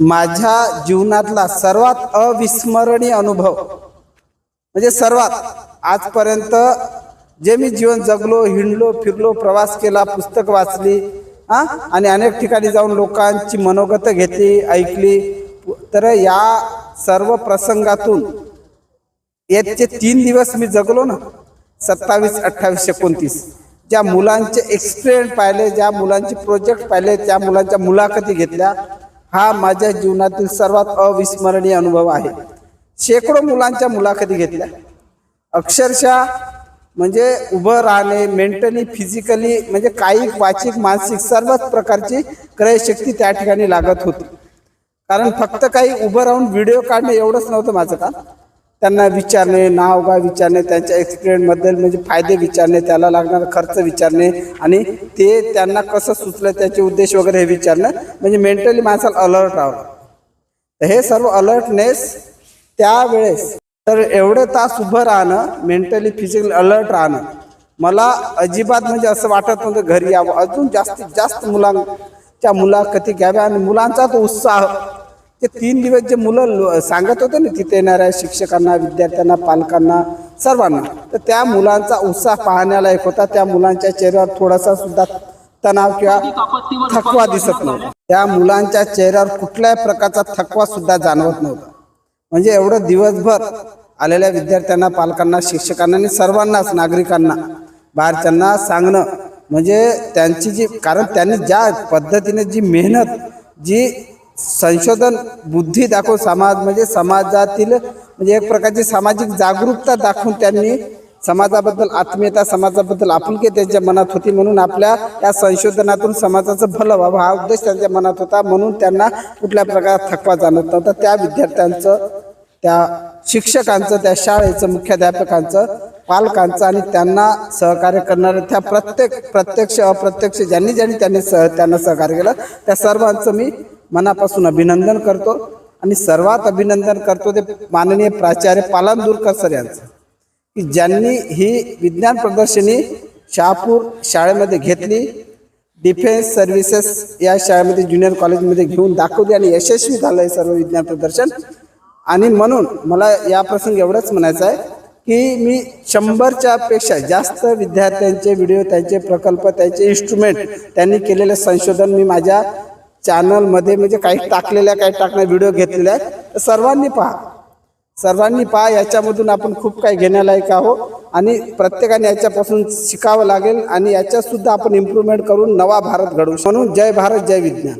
माझ्या जीवनातला सर्वात अविस्मरणीय अनुभव. म्हणजे सर्वात. आजपर्यंत जे मी जीवन जगलो हिंडलो फिरलो प्रवास केला पुस्तक वाचली हा? आणि अनेक ठिकाणी जाऊन लोकांची मनोगत घेतली ऐकली. तर या सर्व प्रसंगातून याचे तीन दिवस मी जगलो ना. सत्तावीस अठ्ठावीस एकोणतीस. ज्या मुलांचे एक्सपिरियन्स पाहिले ज्या मुलांचे प्रोजेक्ट पाहिले त्या मुलांच्या मुलाखती घेतल्या. हा माझ्या जीवनातील सर्वात अविस्मरणीय अनुभव आहे. शेकडो मुलांच्या मुलाखती घेतल्या. अक्षरशः म्हणजे उभं राहणे मेंटली फिजिकली म्हणजे कायिक वाचिक मानसिक सर्वच प्रकारची क्रयशक्ती त्या ठिकाणी लागत होती. कारण फक्त काही उभं राहून व्हिडिओ काढणे एवढंच नव्हतं माझं का त्यांना विचारणे नाव गाव विचारणे त्यांच्या एक्सपिरियन्सबद्दल म्हणजे फायदे विचारणे त्याला लागणारा खर्च विचारणे आणि ते त्यांना कसं सुचलं त्याचे उद्देश वगैरे हे विचारणं. म्हणजे मेंटली माणसाला अलर्ट राहावं. तर हे सर्व अलर्टनेस त्यावेळेस तर एवढे तास उभं राहणं मेंटली फिजिकली अलर्ट राहणं मला अजिबात म्हणजे असं वाटत नव्हतं घरी यावं. अजून जास्तीत जास्त मुलांच्या मुलाखती घ्याव्या आणि मुलांचा तो उत्साह ते तीन दिवस जे मुलं सांगत होते ना तिथे येणाऱ्या शिक्षकांना विद्यार्थ्यांना पालकांना सर्वांना तर त्या मुलांचा उत्साह पाहण्याला एक होता. त्या मुलांच्या चेहऱ्यावर थोडासा सुद्धा तणाव किंवा थकवा दिसत नव्हता. त्या मुलांच्या चेहऱ्यावर कुठल्याही प्रकारचा थकवा सुद्धा जाणवत नव्हता. म्हणजे एवढं दिवसभर आलेल्या विद्यार्थ्यांना पालकांना शिक्षकांना आणि सर्वांनाच नागरिकांना बाहेरच्यांना सांगणं म्हणजे त्यांची जी कारण त्यांनी ज्या पद्धतीने जी मेहनत जी संशोधन बुद्धी दाखवून समाज म्हणजे समाजातील म्हणजे एक प्रकारची सामाजिक जागरूकता दाखवून त्यांनी समाजाबद्दल आत्मीयता समाजाबद्दल आपुलकी त्यांच्या मनात होती म्हणून आपल्या या संशोधनातून समाजाचं भलं व्हावं हा उद्देश त्यांच्या मनात होता म्हणून त्यांना कुठल्या प्रकारात थकवा जाणवत नव्हता. त्या विद्यार्थ्यांचं त्या शिक्षकांचं त्या शाळेचं मुख्याध्यापकांचं पालकांचं आणि त्यांना सहकार्य करणाऱ्या त्या प्रत्येक प्रत्यक्ष अप्रत्यक्ष ज्यांनी ज्यांनी त्यांनी सह त्यांना सहकार्य केलं त्या सर्वांचं मी मनापासून अभिनंदन करतो आणि सर्वात अभिनंदन करतो ते माननीय प्राचार्य पालांदूरकर सर यांचं. की ज्यांनी ही विज्ञान प्रदर्शनी शहापूर शाळेमध्ये घेतली डिफेन्स सर्व्हिसेस या शाळेमध्ये ज्युनियर कॉलेजमध्ये घेऊन दाखवली आणि यशस्वी झालं हे सर्व विज्ञान प्रदर्शन. आणि म्हणून मला या प्रसंग एवढंच म्हणायचं आहे की मी शंभरच्या पेक्षा जास्त विद्यार्थ्यांचे व्हिडिओ त्यांचे प्रकल्प त्यांचे इन्स्ट्रुमेंट त्यांनी केलेले संशोधन मी माझ्या चॅनलमध्ये म्हणजे काही टाकलेल्या काही टाकण्या व्हिडिओ घेतलेल्या आहेत. तर सर्वांनी पहा. सर्वांनी पहा याच्यामधून आपण खूप काही घेण्यालायक आहोत. आणि प्रत्येकाने याच्यापासून शिकावं लागेल आणि याच्यातसुद्धा आपण इम्प्रूव्हमेंट करून नवा भारत घडवू म्हणून जय भारत जय विज्ञान.